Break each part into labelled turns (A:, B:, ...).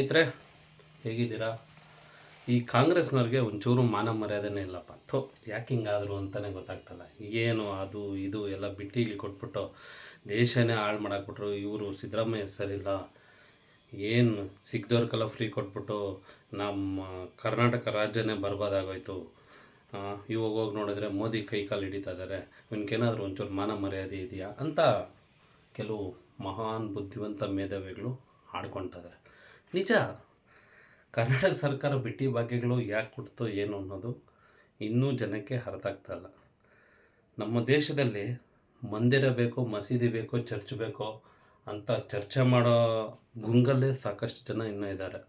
A: ಸ್ನೇಹಿತರೆ ಹೇಗಿದ್ದೀರಾ? ಈ ಕಾಂಗ್ರೆಸ್ನವ್ರಿಗೆ ಒಂಚೂರು ಮಾನ ಮರ್ಯಾದೆನೇ ಇಲ್ಲಪ್ಪ. ಥೋ, ಯಾಕೆ ಹಿಂಗಾದ್ರು ಅಂತಲೇ ಗೊತ್ತಾಗ್ತಲ್ಲ. ಏನು ಅದು, ಇದು ಎಲ್ಲ ಇಲ್ಲಿ ಕೊಟ್ಬಿಟ್ಟು ದೇಶನೇ ಹಾಳು ಮಾಡಾಕ್ಬಿಟ್ರು, ಇವರು ಸಿದ್ದರಾಮಯ್ಯ ಸರಿಲ್ಲ. ಏನು ಸಿಗ್ದವ್ರಿಗೆಲ್ಲ ಫ್ರೀ ಕೊಟ್ಬಿಟ್ಟು ನಮ್ಮ ಕರ್ನಾಟಕ ರಾಜ್ಯನೇ ಬರ್ಬೋದಾಗೋಯ್ತು. ಇವಾಗ ಹೋಗಿ ನೋಡಿದ್ರೆ ಮೋದಿ ಕೈ ಕಾಲು ಹಿಡಿತಾ ಇದ್ದಾರೆ ಇವನಿಗೇನಾದರೂ ಒಂಚೂರು ಮಾನ ಮರ್ಯಾದೆ ಇದೆಯಾ ಅಂತ ಕೆಲವು ಮಹಾನ್ ಬುದ್ಧಿವಂತ ಮೇಧಾವಿಗಳು ಆಡ್ಕೊಳ್ತಿದ್ದಾರೆ ನಿಜ? ಕರ್ನಾಟಕ ಸರ್ಕಾರ ಬಿಟ್ಟಿ ಭಾಗ್ಯಗಳು ಯಾಕೆ ಕೊಡ್ತೋ ಏನು ಅನ್ನೋದು ಇನ್ನೂ ಜನಕ್ಕೆ ಅರ್ಥ ಇಲ್ಲ. ನಮ್ಮ ದೇಶದಲ್ಲಿ ಮಂದಿರ ಬೇಕೋ, ಮಸೀದಿ ಬೇಕೋ, ಚರ್ಚ್ ಬೇಕೋ ಅಂತ ಚರ್ಚೆ ಮಾಡೋ ಗುಂಗಲ್ಲೇ ಸಾಕಷ್ಟು ಜನ ಇನ್ನೂ ಇದ್ದಾರೆ.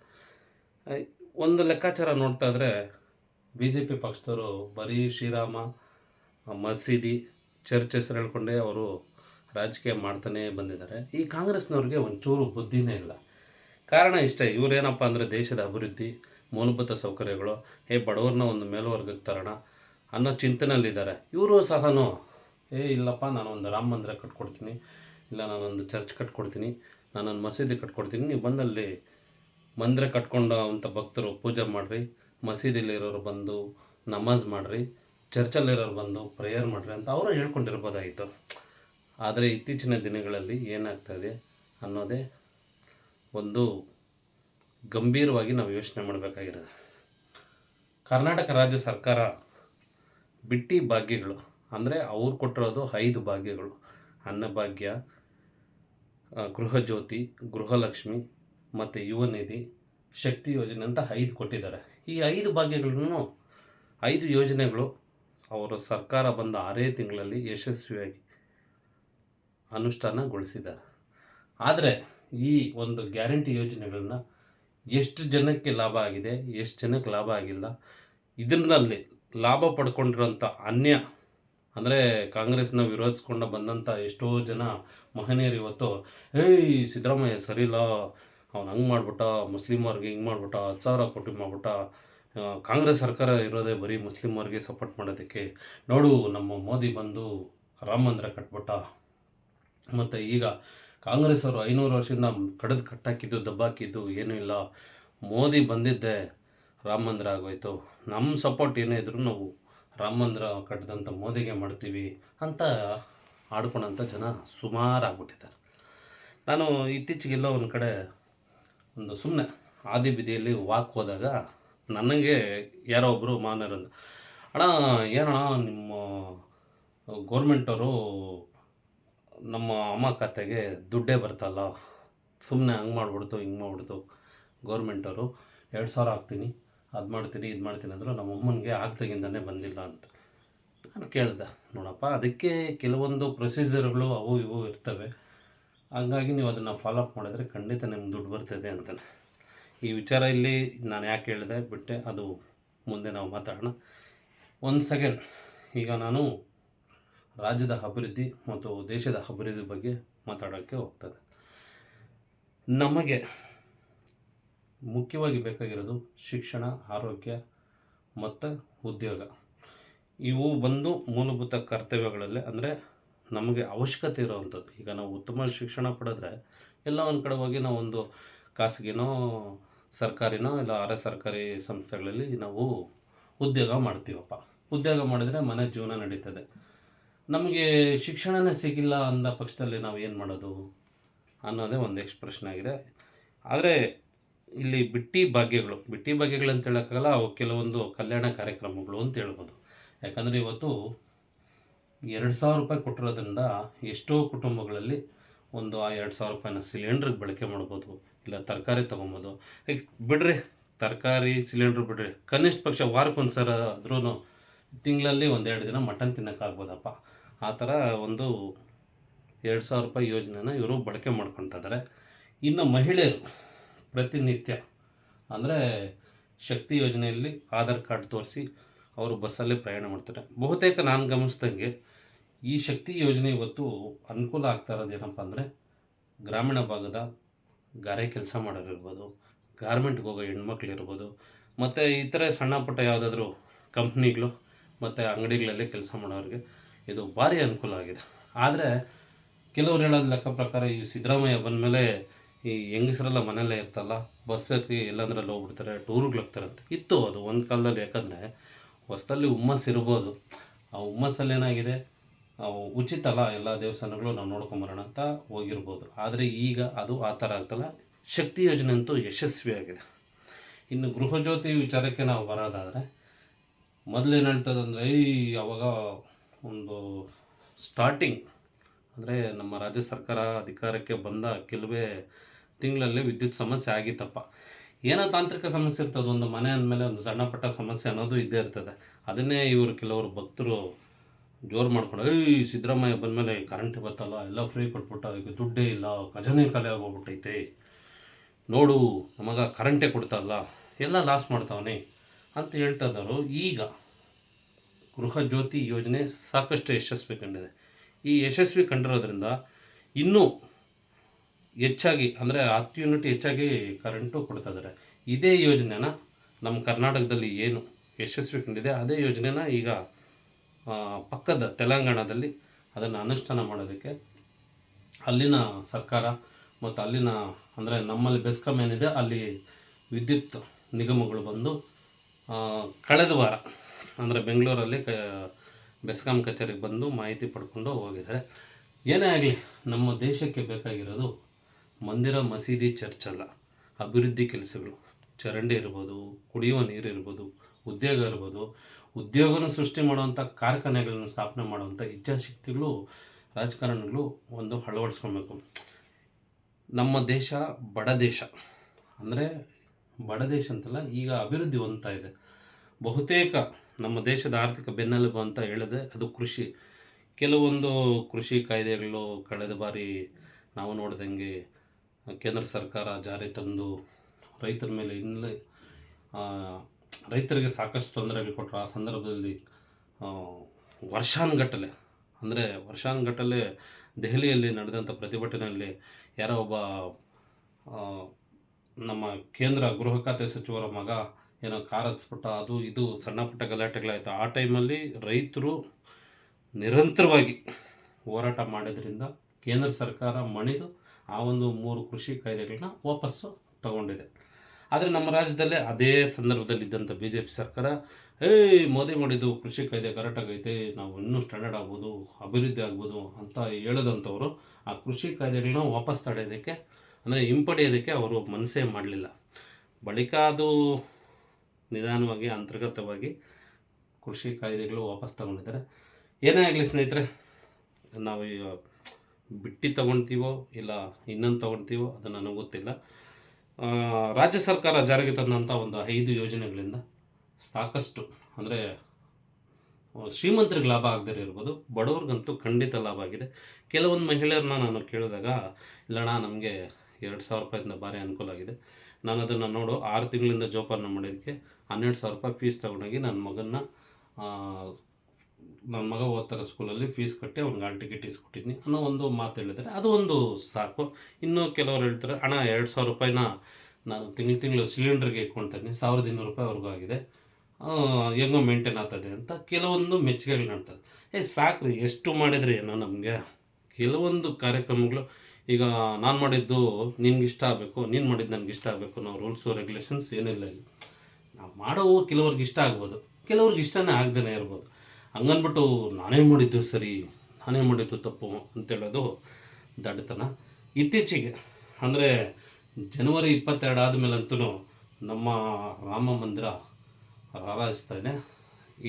A: ಒಂದು ಲೆಕ್ಕಾಚಾರ ನೋಡ್ತಾ ಇದ್ರೆ ಬಿ ಜೆ ಪಿ ಪಕ್ಷದವರು ಬರೀ ಶ್ರೀರಾಮ, ಮಸೀದಿ, ಚರ್ಚ್ ಹೆಸರು ಹೇಳ್ಕೊಂಡೇ ಅವರು ರಾಜಕೀಯ ಮಾಡ್ತಾನೇ ಬಂದಿದ್ದಾರೆ. ಈ ಕಾಂಗ್ರೆಸ್ನವ್ರಿಗೆ ಒಂಚೂರು ಬುದ್ಧಿನೇ ಇಲ್ಲ. ಕಾರಣ ಇಷ್ಟೇ, ಇವರೇನಪ್ಪ ಅಂದರೆ ದೇಶದ ಅಭಿವೃದ್ಧಿ, ಮೂಲಭೂತ ಸೌಕರ್ಯಗಳು, ಹೇ ಬಡವ್ರನ್ನ ಒಂದು ಮೇಲ್ವರ್ಗಕ್ಕೆ ತರೋಣ ಅನ್ನೋ ಚಿಂತನೆಯಲ್ಲಿದ್ದಾರೆ ಇವರು ಸಹನೂ, ಏ ಇಲ್ಲಪ್ಪ, ನಾನೊಂದು ರಾಮ ಮಂದಿರ ಕಟ್ಕೊಡ್ತೀನಿ, ಇಲ್ಲ ನಾನೊಂದು ಚರ್ಚ್ ಕಟ್ಕೊಡ್ತೀನಿ, ನಾನೊಂದು ಮಸೀದಿ ಕಟ್ಕೊಡ್ತೀನಿ, ನೀವು ಬಂದಲ್ಲಿ ಮಂದಿರ ಕಟ್ಕೊಂಡ ಅಂಥ ಭಕ್ತರು ಪೂಜೆ ಮಾಡಿರಿ ಮಸೀದಿಲಿರೋರು ಬಂದು ನಮಾಜ್ ಮಾಡಿರಿ ಚರ್ಚಲ್ಲಿರೋರು ಬಂದು ಪ್ರೇಯರ್ ಮಾಡಿರಿ ಅಂತ ಅವರು ಹೇಳ್ಕೊಂಡಿರ್ಬೋದಾಗಿತ್ತು. ಆದರೆ ಇತ್ತೀಚಿನ ದಿನಗಳಲ್ಲಿ ಏನಾಗ್ತಾಯಿದೆ ಅನ್ನೋದೇ ಒಂದು ಗಂಭೀರವಾಗಿ ನಾವು ಯೋಚನೆ ಮಾಡಬೇಕಾಗಿರೋದು. ಕರ್ನಾಟಕ ರಾಜ್ಯ ಸರ್ಕಾರ ಬಿಟ್ಟಿ ಭಾಗ್ಯಗಳು, ಅಂದರೆ ಅವ್ರು ಕೊಟ್ಟಿರೋದು ಐದು ಭಾಗ್ಯಗಳು. ಅನ್ನಭಾಗ್ಯ ಗೃಹಜ್ಯೋತಿ ಗೃಹಲಕ್ಷ್ಮಿ ಮತ್ತು ಯುವ ನಿಧಿ, ಶಕ್ತಿ ಯೋಜನೆ ಅಂತ ಐದು ಕೊಟ್ಟಿದ್ದಾರೆ. ಈ ಐದು ಭಾಗ್ಯಗಳನ್ನು, ಐದು ಯೋಜನೆಗಳು ಅವರ ಸರ್ಕಾರ ಬಂದ ಆರೇ ತಿಂಗಳಲ್ಲಿ ಯಶಸ್ವಿಯಾಗಿ ಅನುಷ್ಠಾನಗೊಳಿಸಿದ್ದಾರೆ. ಆದರೆ ಈ ಒಂದು ಗ್ಯಾರಂಟಿ ಯೋಜನೆಗಳನ್ನ ಎಷ್ಟು ಜನಕ್ಕೆ ಲಾಭ ಆಗಿದೆ, ಎಷ್ಟು ಜನಕ್ಕೆ ಲಾಭ ಆಗಿಲ್ಲ, ಇದರಲ್ಲಿ ಲಾಭ ಪಡ್ಕೊಂಡಿರೋಂಥ ಅನ್ಯ, ಅಂದರೆ ಕಾಂಗ್ರೆಸ್ನ ವಿರೋಧಿಸ್ಕೊಂಡು ಬಂದಂಥ ಎಷ್ಟೋ ಜನ ಮಹನೀಯರು ಇವತ್ತು, ಏಯ್, ಸಿದ್ದರಾಮಯ್ಯ ಸರಿಲ್ಲ ಅವ್ನು ಹಂಗೆ ಮಾಡ್ಬಿಟ್ಟ ಮುಸ್ಲಿಮರ್ಗೆ ಹಿಂಗೆ ಮಾಡ್ಬಿಟ್ಟ, ಹತ್ತು ಸಾವಿರ ಕೋಟಿ ಮಾಡ್ಬಿಟ್ಟ ಕಾಂಗ್ರೆಸ್ ಸರ್ಕಾರ ಇರೋದೇ ಬರೀ ಮುಸ್ಲಿಮವ್ರಿಗೆ ಸಪೋರ್ಟ್ ಮಾಡೋದಕ್ಕೆ. ನೋಡು, ನಮ್ಮ ಮೋದಿ ಬಂದು ರಾಮ ಮಂದಿರ ಕಟ್ಬಿಟ್ಟ. ಮತ್ತು ಈಗ ಕಾಂಗ್ರೆಸ್ ಅವರು ಐನೂರು ವರ್ಷದಿಂದ ಕಡಿದು ಕಟ್ಟಾಕಿದ್ದು, ದಬ್ಬಾಕಿದ್ದು ಏನೂ ಇಲ್ಲ. ಮೋದಿ ಬಂದಿದ್ದೆ ರಾಮ ಮಂದಿರ ಆಗೋಯ್ತು. ನಮ್ಮ ಸಪೋರ್ಟ್ ಏನೇ ಇದ್ರೂ ನಾವು ರಾಮ ಮಂದಿರ ಕಟ್ಟಿದಂಥ ಮೋದಿಗೆ ಮಾಡ್ತೀವಿ ಅಂತ ಆಡ್ಕೊಳಂಥ ಜನ ಸುಮಾರು ಆಗ್ಬಿಟ್ಟಿದ್ದಾರೆ. ನಾನು ಇತ್ತೀಚೆಗೆಲ್ಲ ಒಂದು ಕಡೆ ಒಂದು ಸುಮ್ಮನೆ ಆದಿ ಬೀದಿಯಲ್ಲಿ ವಾಕ್ ಹೋದಾಗ ನನಗೆ ಯಾರೋ ಒಬ್ಬರು ಮಾನರಂದು ಅಣ್ಣ, ಏನಣ್ಣ ನಿಮ್ಮ ಗೌರ್ಮೆಂಟವರು ನಮ್ಮ ಅಮ್ಮ ಖಾತೆಗೆ ದುಡ್ಡೇ ಬರ್ತಲ್ಲ. ಸುಮ್ಮನೆ ಹಂಗೆ ಮಾಡಿಬಿಡ್ತು, ಹಿಂಗೆ ಮಾಡಿಬಿಡ್ತು. ಗೌರ್ಮೆಂಟವರು ಎರಡು ಸಾವಿರ ಹಾಕ್ತೀನಿ, ಅದು ಮಾಡ್ತೀನಿ, ಇದು ಮಾಡ್ತೀನಿ ಅಂದರು, ನಮ್ಮ ಅಮ್ಮನಿಗೆ ಆಗ್ದಾಗಿಂದನೇ ಬಂದಿಲ್ಲ ಅಂತ. ನಾನು ಕೇಳಿದೆ, ನೋಡಪ್ಪ, ಅದಕ್ಕೆ ಕೆಲವೊಂದು ಪ್ರೊಸೀಜರ್ಗಳು ಅವು ಇವು ಇರ್ತವೆ. ಹಂಗಾಗಿ ನೀವು ಅದನ್ನು ಫಾಲೋ ಅಪ್ ಮಾಡಿದ್ರೆ ಖಂಡಿತ ನಿಮ್ಗೆ ದುಡ್ಡು ಬರ್ತದೆ ಅಂತಾನೆ. ಈ ವಿಚಾರ ಇಲ್ಲಿ ನಾನು ಯಾಕೆ ಹೇಳಿದೆ, ಬಿಟ್ಟೆ, ಅದು ಮುಂದೆ ನಾವು ಮಾತಾಡೋಣ. ಒಂದು ಸೆಕೆಂಡ್, ಈಗ ನಾನು ರಾಜ್ಯದ ಅಭಿವೃದ್ಧಿ ಮತ್ತು ದೇಶದ ಅಭಿವೃದ್ಧಿ ಬಗ್ಗೆ ಮಾತಾಡೋಕ್ಕೆ ಹೋಗ್ತದೆ. ನಮಗೆ ಮುಖ್ಯವಾಗಿ ಬೇಕಾಗಿರೋದು ಶಿಕ್ಷಣ, ಆರೋಗ್ಯ ಮತ್ತು ಉದ್ಯೋಗ. ಇವು ಬಂದು ಮೂಲಭೂತ ಕರ್ತವ್ಯಗಳಲ್ಲಿ ಅಂದರೆ ನಮಗೆ ಅವಶ್ಯಕತೆ ಇರೋವಂಥದ್ದು. ಈಗ ನಾವು ಉತ್ತಮ ಶಿಕ್ಷಣ ಪಡೆದ್ರೆ ಎಲ್ಲ ಒಂದು ಕಡೆ ಹೋಗಿ ನಾವು ಒಂದು ಖಾಸಗಿನೋ, ಸರ್ಕಾರಿನೋ ಇಲ್ಲ ಅರೆ ಸರ್ಕಾರಿ ಸಂಸ್ಥೆಗಳಲ್ಲಿ ನಾವು ಉದ್ಯೋಗ ಮಾಡ್ತೀವಪ್ಪ. ಉದ್ಯೋಗ ಮಾಡಿದರೆ ಮನೆ ಜೀವನ ನಡೀತದೆ. ನಮಗೆ ಶಿಕ್ಷಣನೇ ಸಿಗಿಲ್ಲ ಅಂದ ಪಕ್ಷದಲ್ಲಿ ನಾವು ಏನು ಮಾಡೋದು ಅನ್ನೋದೇ ಒಂದು ಎಕ್ಸ್ಪ್ರೆಷನ್ ಆಗಿದೆ. ಆದರೆ ಇಲ್ಲಿ ಬಿಟ್ಟಿ ಭಾಗ್ಯಗಳು ಬಿಟ್ಟಿ ಭಾಗ್ಯಗಳು ಅಂತ ಹೇಳೋಕ್ಕಾಗಲ್ಲ, ಅವು ಕೆಲವೊಂದು ಕಲ್ಯಾಣ ಕಾರ್ಯಕ್ರಮಗಳು ಅಂತ ಹೇಳ್ಬೋದು. ಯಾಕಂದರೆ ಇವತ್ತು ಎರಡು ಸಾವಿರ ರೂಪಾಯಿ ಕೊಟ್ಟಿರೋದ್ರಿಂದ ಎಷ್ಟೋ ಕುಟುಂಬಗಳಲ್ಲಿ ಒಂದು, ಆ ಎರಡು ಸಾವಿರ ರೂಪಾಯಿನ ಸಿಲಿಂಡ್ರಿಗೆ ಬಳಕೆ ಮಾಡ್ಬೋದು, ಇಲ್ಲ ತರಕಾರಿ ತೊಗೊಬೋದು. ಬಿಡ್ರಿ, ತರಕಾರಿ ಸಿಲಿಂಡ್ರ್ ಬಿಡ್ರಿ, ಕನಿಷ್ಠ ಪಕ್ಷ ವಾರಕ್ಕೊಂದು ಸರ ಆದ್ರೂ ತಿಂಗಳಲ್ಲಿ ಒಂದೆರಡು ದಿನ ಮಟನ್ ತಿನ್ನೋಕ್ಕಾಗ್ಬೋದಪ್ಪ. ಆ ಥರ ಒಂದು ಎರಡು ಸಾವಿರ ರೂಪಾಯಿ ಯೋಜನೆನ ಇವರು ಬಳಕೆ ಮಾಡ್ಕೊತಾ ಇದ್ದಾರೆ. ಇನ್ನು ಮಹಿಳೆಯರು ಪ್ರತಿನಿತ್ಯ ಅಂದರೆ ಶಕ್ತಿ ಯೋಜನೆಯಲ್ಲಿ ಆಧಾರ್ ಕಾರ್ಡ್ ತೋರಿಸಿ ಅವರು ಬಸ್ಸಲ್ಲೇ ಪ್ರಯಾಣ ಮಾಡ್ತಾರೆ. ಬಹುತೇಕ ನಾನು ಗಮನಿಸ್ದಂಗೆ ಈ ಶಕ್ತಿ ಯೋಜನೆ ಇವತ್ತು ಅನುಕೂಲ ಆಗ್ತಾ ಇರೋದು ಏನಪ್ಪ ಅಂದರೆ ಗ್ರಾಮೀಣ ಭಾಗದ ಗಾರೆ ಕೆಲಸ ಮಾಡೋರಿರ್ಬೋದು ಗಾರ್ಮೆಂಟ್ಗೆ ಹೋಗೋ ಹೆಣ್ಮಕ್ಳು ಇರ್ಬೋದು, ಮತ್ತು ಇತರೆ ಸಣ್ಣ ಪುಟ್ಟ ಯಾವುದಾದ್ರೂ ಕಂಪ್ನಿಗಳು ಮತ್ತು ಅಂಗಡಿಗಳಲ್ಲೇ ಕೆಲಸ ಮಾಡೋರಿಗೆ ಇದು ಭಾರಿ ಅನುಕೂಲ ಆಗಿದೆ. ಆದರೆ ಕೆಲವರು ಹೇಳೋದು ಲೆಕ್ಕ ಪ್ರಕಾರ ಈ ಸಿದ್ದರಾಮಯ್ಯ ಬಂದಮೇಲೆ ಈ ಹೆಂಗಸರೆಲ್ಲ ಮನೆಯಲ್ಲೇ ಇರ್ತಲ್ಲ ಬಸ್ಸಕ್ಕೆ ಎಲ್ಲಂದ್ರಲ್ಲಿ ಹೋಗ್ಬಿಡ್ತಾರೆ ಟೂರ್ಗೆ ಹೋಗ್ತಾರಂತೆ. ಇತ್ತು ಅದು ಒಂದು ಕಾಲದಲ್ಲಿ. ಯಾಕಂದರೆ ಹೊಸದಲ್ಲಿ ಹುಮ್ಮಸ್ ಇರ್ಬೋದು. ಆ ಹುಮ್ಮಸ್ಸಲ್ಲಿ ಏನಾಗಿದೆ? ಉಚಿತ ಅಲ್ಲ, ಎಲ್ಲ ದೇವಸ್ಥಾನಗಳು ನಾವು ನೋಡ್ಕೊಂಬರೋಣ ಅಂತ ಹೋಗಿರ್ಬೋದು. ಆದರೆ ಈಗ ಅದು ಆ ಥರ ಆಗ್ತಲ್ಲ. ಶಕ್ತಿ ಯೋಜನೆ ಅಂತೂ ಯಶಸ್ವಿಯಾಗಿದೆ ಇನ್ನು ಗೃಹಜ್ಯೋತಿ ವಿಚಾರಕ್ಕೆ ನಾವು ಬರೋದಾದರೆ ಮೊದಲೇನು ಹೇಳ್ತದಂದರೆ ಈ ಅವಾಗ ಒಂದು ಸ್ಟಾರ್ಟಿಂಗ್ ಅಂದರೆ ನಮ್ಮ ರಾಜ್ಯ ಸರ್ಕಾರ ಅಧಿಕಾರಕ್ಕೆ ಬಂದ ಕೆಲವೇ ತಿಂಗಳಲ್ಲಿ ವಿದ್ಯುತ್ ಸಮಸ್ಯೆ ಆಗಿತ್ತಪ್ಪ. ಏನೋ ತಾಂತ್ರಿಕ ಸಮಸ್ಯೆ ಇರ್ತದೆ, ಒಂದು ಮನೆ ಅಂದಮೇಲೆ ಒಂದು ಸಣ್ಣ ಪುಟ್ಟ ಸಮಸ್ಯೆ ಅನ್ನೋದು ಇದ್ದೇ ಇರ್ತದೆ. ಅದನ್ನೇ ಇವರು ಕೆಲವರು ಭಕ್ತರು ಜೋರು ಮಾಡ್ಕೊಂಡು, ಏಯ್, ಸಿದ್ದರಾಮಯ್ಯ ಬಂದಮೇಲೆ ಕರೆಂಟ್ ಬತ್ತಲ್ಲ, ಎಲ್ಲ ಫ್ರೀ ಕೊಟ್ಬಿಟ್ಟ ಅದಕ್ಕೆ ದುಡ್ಡೇ ಇಲ್ಲ, ಖಜಾನೆ ಖಾಲಿ ಆಗೋಗ್ಬಿಟ್ಟೈತೆ. ನೋಡು, ನಮಗ ಕರೆಂಟೇ ಕೊಡ್ತಲ್ಲ ಎಲ್ಲ ಲಾಸ್ ಮಾಡ್ತಾವನೆ ಅಂತ ಹೇಳ್ತಾ ಇದ್ದವರು. ಈಗ ಗೃಹ ಜ್ಯೋತಿ ಯೋಜನೆ ಸಾಕಷ್ಟು ಯಶಸ್ವಿ ಕಂಡಿದೆ. ಈ ಯಶಸ್ವಿ ಕಂಡಿರೋದ್ರಿಂದ ಇನ್ನೂ ಹೆಚ್ಚಾಗಿ, ಅಂದರೆ ಹತ್ತು ಯೂನಿಟ್ ಹೆಚ್ಚಾಗಿ ಕರೆಂಟು ಕೊಡ್ತಾ ಇದ್ದಾರೆ. ಇದೇ ಯೋಜನೆನ ನಮ್ಮ ಕರ್ನಾಟಕದಲ್ಲಿ ಏನು ಯಶಸ್ವಿ ಕಂಡಿದೆ, ಅದೇ ಯೋಜನೆನ ಈಗ ಪಕ್ಕದ ತೆಲಂಗಾಣದಲ್ಲಿ ಅದನ್ನು ಅನುಷ್ಠಾನ ಮಾಡೋದಕ್ಕೆ ಅಲ್ಲಿನ ಸರ್ಕಾರ ಮತ್ತು ಅಲ್ಲಿನ, ಅಂದರೆ ನಮ್ಮಲ್ಲಿ ಬೆಸ್ಕಾಮ್ ಏನಿದೆ, ಅಲ್ಲಿ ವಿದ್ಯುತ್ ನಿಗಮಗಳು ಬಂದು ಕಳೆದ ವಾರ ಅಂದರೆ ಬೆಂಗಳೂರಲ್ಲಿ ಕ, ಬೆಸ್ಕಾಂ ಕಚೇರಿಗೆ ಬಂದು ಮಾಹಿತಿ ಪಡ್ಕೊಂಡು ಹೋಗಿದ್ದಾರೆ. ಏನೇ ಆಗಲಿ, ನಮ್ಮ ದೇಶಕ್ಕೆ ಬೇಕಾಗಿರೋದು ಮಂದಿರ ಮಸೀದಿ ಚರ್ಚ್ ಅಲ್ಲ. ಅಭಿವೃದ್ಧಿ ಕೆಲಸಗಳು. ಚರಂಡಿ ಇರ್ಬೋದು, ಕುಡಿಯುವ ನೀರು ಇರ್ಬೋದು, ಉದ್ಯೋಗ ಇರ್ಬೋದು. ಉದ್ಯೋಗನ ಸೃಷ್ಟಿ ಮಾಡುವಂಥ ಕಾರ್ಖಾನೆಗಳನ್ನು ಸ್ಥಾಪನೆ ಮಾಡುವಂಥ ಇಚ್ಛಾಶಕ್ತಿಗಳು, ರಾಜಕಾರಣಿಗಳು ಒಂದು ಅಳವಡಿಸ್ಕೊಳ್ಬೇಕು ನಮ್ಮ ದೇಶ ಬಡ ದೇಶ. ಅಂದರೆ ಬಡ ದೇಶ ಅಂತಲ್ಲ, ಈಗ ಅಭಿವೃದ್ಧಿ ಹೊಂದ್ತಾ ಇದೆ. ಬಹುತೇಕ ನಮ್ಮ ದೇಶದ ಆರ್ಥಿಕ ಬೆನ್ನೆಲುಬು ಅಂತ ಹೇಳಿದೆ ಅದು ಕೃಷಿ. ಕೆಲವೊಂದು ಕೃಷಿ ಕಾಯ್ದೆಗಳು ಕಳೆದ ಬಾರಿ ನಾವು ನೋಡಿದಂಗೆ ಕೇಂದ್ರ ಸರ್ಕಾರ ಜಾರಿ ತಂದು ರೈತರ ಮೇಲೆ ಇನ್ನೂ ರೈತರಿಗೆ ಸಾಕಷ್ಟು ತೊಂದರೆಗಳು ಕೊಟ್ಟರು. ಆ ಸಂದರ್ಭದಲ್ಲಿ ವರ್ಷಾನುಗಟ್ಟಲೆ, ಅಂದರೆ ವರ್ಷಾನುಗಟ್ಟಲೆ ದೆಹಲಿಯಲ್ಲಿ ನಡೆದಂಥ ಪ್ರತಿಭಟನೆಯಲ್ಲಿ ಯಾರೋ ಒಬ್ಬ ನಮ್ಮ ಕೇಂದ್ರ ಗೃಹ ಖಾತೆ ಸಚಿವರ ಮಗ ಏನೋ ಕಾರ್ ಹತ್ಸ್ಬಿಟ್ಟ, ಅದು ಇದು ಸಣ್ಣ ಪುಟ್ಟ ಗಲಾಟೆಗಳಾಯಿತು. ಆ ಟೈಮಲ್ಲಿ ರೈತರು ನಿರಂತರವಾಗಿ ಹೋರಾಟ ಮಾಡಿದ್ರಿಂದ ಕೇಂದ್ರ ಸರ್ಕಾರ ಮಣಿದು ಆ ಒಂದು ಮೂರು ಕೃಷಿ ಕಾಯ್ದೆಗಳನ್ನ ವಾಪಸ್ಸು ತಗೊಂಡಿದೆ. ಆದರೆ ನಮ್ಮ ರಾಜ್ಯದಲ್ಲೇ ಅದೇ ಸಂದರ್ಭದಲ್ಲಿ ಇದ್ದಂಥ ಬಿ ಜೆ ಪಿ ಸರ್ಕಾರ, ಏಯ್, ಮೋದಿ ಮಾಡಿದ್ದು ಕೃಷಿ ಕಾಯ್ದೆ ಕರೆಕ್ಟಾಗೈತೆ ನಾವು ಇನ್ನೂ ಸ್ಟ್ಯಾಂಡರ್ಡ್ ಆಗ್ಬೋದು, ಅಭಿವೃದ್ಧಿ ಆಗ್ಬೋದು ಅಂತ ಹೇಳದಂಥವ್ರು ಆ ಕೃಷಿ ಕಾಯ್ದೆಗಳನ್ನ ವಾಪಸ್ ತಡೆಯೋದಕ್ಕೆ, ಅಂದರೆ ಹಿಂಪಡೆಯೋದಕ್ಕೆ ಅವರು ಮನಸ್ಸೇ ಮಾಡಲಿಲ್ಲ. ಬಳಿಕ ಅದು ನಿಧಾನವಾಗಿ, ಅಂತರ್ಗತವಾಗಿ ಕೃಷಿ ಕಾಯ್ದೆಗಳು ವಾಪಸ್ ತಗೊಂಡಿದ್ದಾರೆ. ಏನೇ ಆಗಲಿ ಸ್ನೇಹಿತರೆ, ನಾವು ಈಗ ಬಿಟ್ಟು ತಗೊಳ್ತೀವೋ ಇಲ್ಲ ಇನ್ನೊಂದು ತಗೊಳ್ತೀವೋ ಅದು ನನಗೆ ಗೊತ್ತಿಲ್ಲ. ರಾಜ್ಯ ಸರ್ಕಾರ ಜಾರಿಗೆ ತಂದಂಥ ಒಂದು ಐದು ಯೋಜನೆಗಳಿಂದ ಸಾಕಷ್ಟು, ಅಂದರೆ ಶ್ರೀಮಂತರಿಗೆ ಲಾಭ ಆಗದೇ ಇರ್ಬೋದು, ಬಡವ್ರಿಗಂತೂ ಖಂಡಿತ ಲಾಭ ಆಗಿದೆ. ಕೆಲವೊಂದು ಮಹಿಳೆಯರನ್ನ ನಾನು ಕೇಳಿದಾಗ, ಇಲ್ಲಣ್ಣ, ನಮಗೆ ಎರಡು ಸಾವಿರ ರೂಪಾಯಿಂದ ಭಾರಿ ಅನುಕೂಲ ಆಗಿದೆ. ನಾನು ಅದನ್ನು ನೋಡು, ಆರು ತಿಂಗಳಿಂದ ಜೋಪಾನ ಮಾಡೋದಕ್ಕೆ ಹನ್ನೆರಡು ಸಾವಿರ ರೂಪಾಯಿ ಫೀಸ್ ತೊಗೊಂಡೋಗಿ ನನ್ನ ಮಗನ್ನ ನನ್ನ ಮಗ ಓದ್ತಾರೆ ಸ್ಕೂಲಲ್ಲಿ ಫೀಸ್ ಕಟ್ಟಿ ಅವ್ನಿಗೆ ಆಲ್ ಟಿಕೆಟ್ ಇಸ್ಕೊಟ್ಟಿದ್ನಿ ಅನ್ನೋ ಒಂದು ಮಾತು ಹೇಳಿದರೆ ಅದು ಒಂದು ಸಾಕು. ಇನ್ನೂ ಕೆಲವರು ಹೇಳ್ತಾರೆ, ಅಣ್ಣ, ಎರಡು ಸಾವಿರ ರೂಪಾಯಿನ ನಾನು ತಿಂಗಳು ತಿಂಗಳು ಸಿಲಿಂಡ್ರಿಗೆ ಇಟ್ಕೊಳ್ತೀನಿ ಸಾವಿರದ ಇನ್ನೂರು ರೂಪಾಯಿವರೆಗೂ ಆಗಿದೆ. ಹೆಂಗೋ ಮೇಂಟೈನ್ ಆಗ್ತದೆ ಅಂತ ಕೆಲವೊಂದು ಮೆಚ್ಚುಗೆಗಳು ನೋಡ್ತಾರೆ ಏ ಸಾಕು ಎಷ್ಟು ಮಾಡಿದ್ರಿ ಏನೋ ನಮಗೆ. ಕೆಲವೊಂದು ಕಾರ್ಯಕ್ರಮಗಳು ಈಗ ನಾನು ಮಾಡಿದ್ದು ನಿನ್ಗೆ ಇಷ್ಟ ಆಗಬೇಕು, ನೀನು ಮಾಡಿದ್ದು ನನಗೆ ಇಷ್ಟ ಆಗಬೇಕು ನಾವು ರೂಲ್ಸು ರೆಗ್ಯುಲೇಷನ್ಸ್ ಏನಿಲ್ಲ ಇಲ್ಲಿ. ನಾವು ಮಾಡೋವು ಕೆಲವ್ರಿಗೆ ಇಷ್ಟ ಆಗ್ಬೋದು. ಕೆಲವ್ರಿಗೆ ಇಷ್ಟನೇ ಆಗ್ದೇ ಇರ್ಬೋದು. ಹಂಗನ್ಬಿಟ್ಟು ನಾನೇ ಮಾಡಿದ್ದು ಸರಿ, ನಾನೇ ಮಾಡಿದ್ದು ತಪ್ಪು ಅಂತೇಳೋದು ದಡ್ಡತನ. ಇತ್ತೀಚೆಗೆ, ಅಂದರೆ ಜನವರಿ ಇಪ್ಪತ್ತೆರಡು ಆದಮೇಲಂತೂ ನಮ್ಮ ರಾಮ ಮಂದಿರ ರಾರಾಜಿಸ್ತಾ ಇದೆ.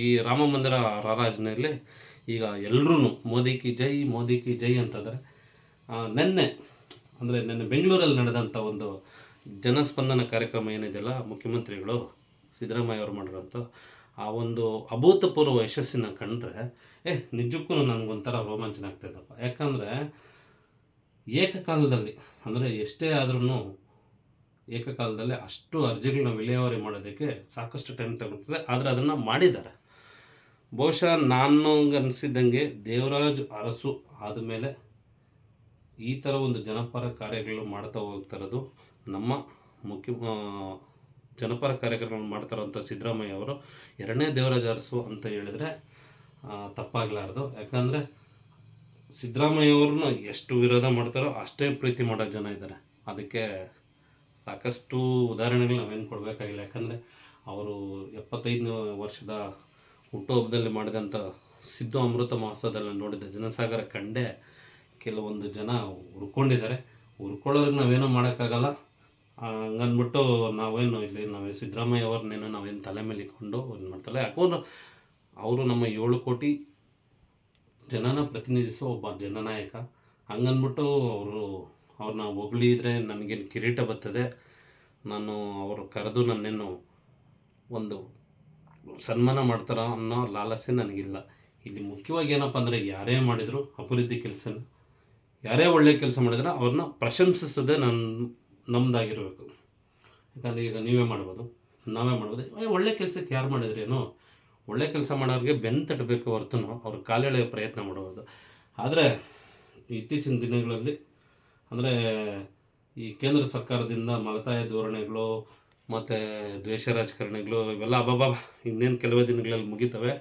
A: ಈ ರಾಮ ಮಂದಿರ ರಾರಾಜನೆಯಲ್ಲಿ ಈಗ ಎಲ್ಲರೂ ಮೋದಿ ಕಿ ಜೈ ಮೋದಿ ಕಿ ಜೈ ಅಂತಂದರೆ ನಿನ್ನೆ, ಅಂದರೆ ನಿನ್ನೆ ಬೆಂಗಳೂರಲ್ಲಿ ನಡೆದಂಥ ಒಂದು ಜನಸ್ಪಂದನ ಕಾರ್ಯಕ್ರಮ ಏನಿದೆಯಲ್ಲ, ಮುಖ್ಯಮಂತ್ರಿಗಳು ಸಿದ್ದರಾಮಯ್ಯ ಅವರು ಮಾಡಿರೋಂಥ ಆ ಒಂದು ಅಭೂತಪೂರ್ವ ಯಶಸ್ಸಿನ ಕಂಡ್ರೆ, ಏ, ನಿಜಕ್ಕೂ ನನಗೊಂಥರ ರೋಮಾಂಚನ ಆಗ್ತಾಯಿದ್ದಪ್ಪ ಯಾಕಂದರೆ, ಏಕಕಾಲದಲ್ಲಿ, ಅಂದರೆ ಎಷ್ಟೇ ಆದ್ರೂ ಏಕಕಾಲದಲ್ಲಿ ಅಷ್ಟು ಅರ್ಜಿಗಳನ್ನ ವಿಲೇವಾರಿ ಮಾಡೋದಕ್ಕೆ ಸಾಕಷ್ಟು ಟೈಮ್ ತಗೊಳ್ತದೆ. ಆದರೆ ಅದನ್ನು ಮಾಡಿದ್ದಾರೆ. ಬಹುಶಃ ನಾನು ಅನಿಸಿದ್ದಂಗೆ ದೇವರಾಜ್ ಅರಸು ಆದಮೇಲೆ ಈ ಥರ ಒಂದು ಜನಪರ ಕಾರ್ಯಗಳು ಮಾಡ್ತಾ ಹೋಗ್ತಾ ಇರೋದು ನಮ್ಮ ಮುಖ್ಯ ಜನಪರ ಕಾರ್ಯಕ್ರಮಗಳನ್ನು ಮಾಡ್ತಾರಂಥ ಸಿದ್ದರಾಮಯ್ಯ ಅವರು. ಎರಡನೇ ದೇವರಾಜ ಅರಸು ಅಂತ ಹೇಳಿದರೆ ತಪ್ಪಾಗಲಾರ್ದು. ಯಾಕಂದರೆ ಸಿದ್ದರಾಮಯ್ಯ ಅವ್ರನ್ನ ಎಷ್ಟು ವಿರೋಧ ಮಾಡ್ತಾರೋ ಅಷ್ಟೇ ಪ್ರೀತಿ ಮಾಡೋ ಜನ ಇದ್ದಾರೆ. ಅದಕ್ಕೆ ಸಾಕಷ್ಟು ಉದಾಹರಣೆಗಳು ನಾವೇನು ಕೊಡಬೇಕಾಗಿಲ್ಲ. ಯಾಕಂದರೆ ಅವರು ಎಪ್ಪತ್ತೈದು ವರ್ಷದ ಹುಟ್ಟುಹಬ್ಬದಲ್ಲಿ ಮಾಡಿದಂಥ ಸಿದ್ದು ಅಮೃತ ಮಹೋತ್ಸವದಲ್ಲಿ ನೋಡಿದ ಜನಸಾಗರ ಕಂಡೇ ಕೆಲವೊಂದು ಜನ ಹುರ್ಕೊಂಡಿದ್ದಾರೆ. ಹುರ್ಕೊಳ್ಳೋರಿಗೆ ನಾವೇನೂ ಮಾಡೋಕ್ಕಾಗಲ್ಲ. ಹಂಗನ್ಬಿಟ್ಟು ನಾವೇನು ಇಲ್ಲಿ ನಾವು ಸಿದ್ದರಾಮಯ್ಯ ಅವ್ರನ್ನೇನು ನಾವೇನು ತಲೆ ಮೇಲೆ ಇಟ್ಕೊಂಡು ಇದು ಮಾಡ್ತಾರೆ ಯಾಕಂದ್ರೆ ಅವರು ನಮ್ಮ ಏಳು ಕೋಟಿ ಜನನ ಪ್ರತಿನಿಧಿಸೋ ಒಬ್ಬ ಜನನಾಯಕ. ಹಂಗನ್ಬಿಟ್ಟು ಅವರು ಅವ್ರನ್ನ ಹೊಗಳಿದ್ರೆ ನನಗೇನು ಕಿರೀಟ ಬರ್ತದೆ. ನಾನು ಅವರು ಕರೆದು ನನ್ನೇನು ಒಂದು ಸನ್ಮಾನ ಮಾಡ್ತಾರ ಅನ್ನೋ ಲಾಲಸೆ ನನಗಿಲ್ಲ. ಇಲ್ಲಿ ಮುಖ್ಯವಾಗಿ ಏನಪ್ಪ ಅಂದರೆ ಯಾರೇ ಮಾಡಿದರೂ ಅಭಿವೃದ್ಧಿ ಕೆಲಸನ ಯಾರೇ ಒಳ್ಳೆಯ ಕೆಲಸ ಮಾಡಿದ್ರೆ ಅವ್ರನ್ನ ಪ್ರಶಂಸಿಸೋದೇ ನನ್ನ ನಮ್ಮದಾಗಿರಬೇಕು ಯಾಕಂದರೆ ಈಗ ನೀವೇ ಮಾಡ್ಬೋದು, ನಾವೇ ಮಾಡ್ಬೋದು. ಒಳ್ಳೆ ಕೆಲಸಕ್ಕೆ ಯಾರು ಮಾಡಿದ್ರೇನು ಒಳ್ಳೆ ಕೆಲಸ ಮಾಡೋರಿಗೆ ಬೆನ್ನು ತಟ್ಟಬೇಕು ಹೊರತು ಅವ್ರ ಕಾಲೆಳೆಯ ಪ್ರಯತ್ನ ಮಾಡಬಹುದು ಆದರೆ ಇತ್ತೀಚಿನ ದಿನಗಳಲ್ಲಿ ಅಂದರೆ ಈ ಕೇಂದ್ರ ಸರ್ಕಾರದಿಂದ ಮಲತಾಯ ಧೋರಣೆಗಳು ಮತ್ತು ದ್ವೇಷ ರಾಜಕಾರಣಿಗಳು ಇವೆಲ್ಲ ಅಬ್ಬಬ್ಬ ಇನ್ನೇನು ಕೆಲವೇ ದಿನಗಳಲ್ಲಿ ಮುಗಿತವೆ.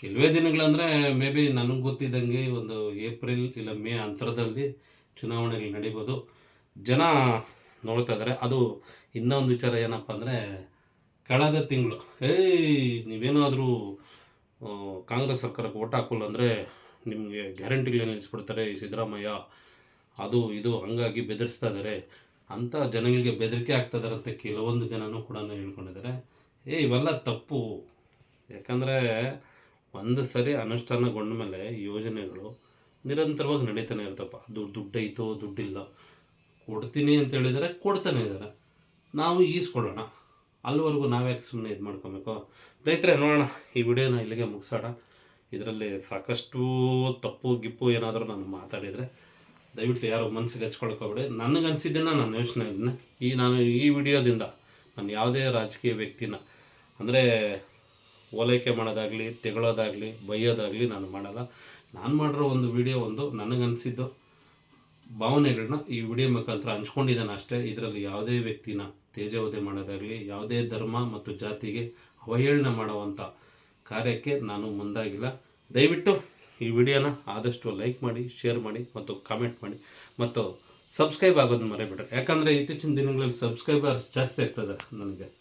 A: ಕೆಲವೇ ದಿನಗಳಂದರೆ ಮೇ ಬಿ ನನಗೆ ಗೊತ್ತಿದ್ದಂಗೆ ಒಂದು ಏಪ್ರಿಲ್ ಇಲ್ಲ ಮೇ ಅಂತರದಲ್ಲಿ ಚುನಾವಣೆಗಳು ನಡೀಬೋದು. ಜನ ನೋಡ್ತಾ ಇದ್ದಾರೆ ಅದು ಇನ್ನೊಂದು ವಿಚಾರ ಏನಪ್ಪ ಅಂದರೆ ಕಳೆದ ತಿಂಗಳು. ಏಯ್, ನೀವೇನಾದರೂ ಕಾಂಗ್ರೆಸ್ ಸರ್ಕಾರಕ್ಕೆ ಓಟ್ ಹಾಕೋಲ್ಲ ಅಂದರೆ ನಿಮಗೆ ಗ್ಯಾರಂಟಿಗಳು ನಿಲ್ಲಿಸ್ಬಿಡ್ತಾರೆ ಸಿದ್ದರಾಮಯ್ಯ. ಅದು ಇದು ಹಂಗಾಗಿ ಬೆದರಿಸ್ತಾ ಇದ್ದಾರೆ ಅಂಥ ಜನಗಳಿಗೆ ಬೆದರಿಕೆ ಆಗ್ತಾ ಇದ್ದಾರೆ ಅಂತ ಕೆಲವೊಂದು ಜನನೂ ಕೂಡ ಹೇಳ್ಕೊಂಡಿದ್ದಾರೆ. ಏ, ಇವೆಲ್ಲ ತಪ್ಪು. ಯಾಕಂದರೆ ಒಂದು ಸರಿ ಅನುಷ್ಠಾನಗೊಂಡ ಮೇಲೆ ಯೋಜನೆಗಳು ನಿರಂತರವಾಗಿ ನಡೀತಾನೆ ಇರ್ತಪ್ಪ ಅದು ದುಡ್ಡು ಐತೋ ದುಡ್ಡಿಲ್ಲ. ಕೊಡ್ತೀನಿ ಅಂತ ಹೇಳಿದರೆ ಕೊಡ್ತಾನೆ ಇದ್ದಾರೆ. ನಾವು ಈಸ್ಕೊಳ್ಳೋಣ. ಅಲ್ಲಿವರೆಗೂ ನಾವ್ಯಾಕೆ ಸುಮ್ಮನೆ ಇದು ಮಾಡ್ಕೊಬೇಕು? ಸ್ನೇಹಿತರೆ, ನೋಡೋಣ. ಈ ವಿಡಿಯೋನ ಇಲ್ಲಿಗೆ ಮುಗಿಸೋಣ ಇದರಲ್ಲಿ ಸಾಕಷ್ಟು ತಪ್ಪು ಗಿಪ್ಪು ಏನಾದರೂ ನಾನು ಮಾತಾಡಿದರೆ ದಯವಿಟ್ಟು ಯಾರು ಮನಸ್ಸಿಗೆ ಹಚ್ಕೊಳ್ಕೋಬೇಡಿ ನನಗೆ ಅನಿಸಿದ್ದನ್ನು ನಾನು ಯೋಚನೆ ಇದನ್ನ ಈ ನಾನು ಈ ವಿಡಿಯೋದಿಂದ ನಾನು ಯಾವುದೇ ರಾಜಕೀಯ ವ್ಯಕ್ತಿನ, ಅಂದರೆ ಓಲೈಕೆ ಮಾಡೋದಾಗಲಿ, ತೆಗಳೋದಾಗಲಿ, ಬೈಯೋದಾಗಲಿ ನಾನು ಮಾಡಲ್ಲ. ನಾನು ಮಾಡಿರೋ ಒಂದು ವಿಡಿಯೋ ಒಂದು ನನಗನ್ಸಿದ್ದು. ಭಾವನೆಗಳನ್ನ ಈ ವಿಡಿಯೋ ಮುಖಾಂತರ ಹಂಚ್ಕೊಂಡಿದ್ದಾನೆ ಅಷ್ಟೇ. ಇದರಲ್ಲಿ ಯಾವುದೇ ವ್ಯಕ್ತಿನ ತೇಜೋದೆ ಮಾಡೋದಾಗಲಿ, ಯಾವುದೇ ಧರ್ಮ ಮತ್ತು ಜಾತಿಗೆ ಅವಹೇಳನ ಮಾಡುವಂಥ ಕಾರ್ಯಕ್ಕೆ ನಾನು ಮುಂದಾಗಿಲ್ಲ. ದಯವಿಟ್ಟು ಈ ವಿಡಿಯೋನ ಆದಷ್ಟು ಲೈಕ್ ಮಾಡಿ, ಶೇರ್ ಮಾಡಿ ಮತ್ತು ಕಾಮೆಂಟ್ ಮಾಡಿ. ಮತ್ತು ಸಬ್ಸ್ಕ್ರೈಬ್ ಆಗೋದನ್ನ ಮರಿಬೇಡ್ರಿ. ಯಾಕಂದರೆ ಇತ್ತೀಚಿನ ದಿನಗಳಲ್ಲಿ ಸಬ್ಸ್ಕ್ರೈಬರ್ಸ್ ಜಾಸ್ತಿ ಆಗ್ತದೆ ನನಗೆ.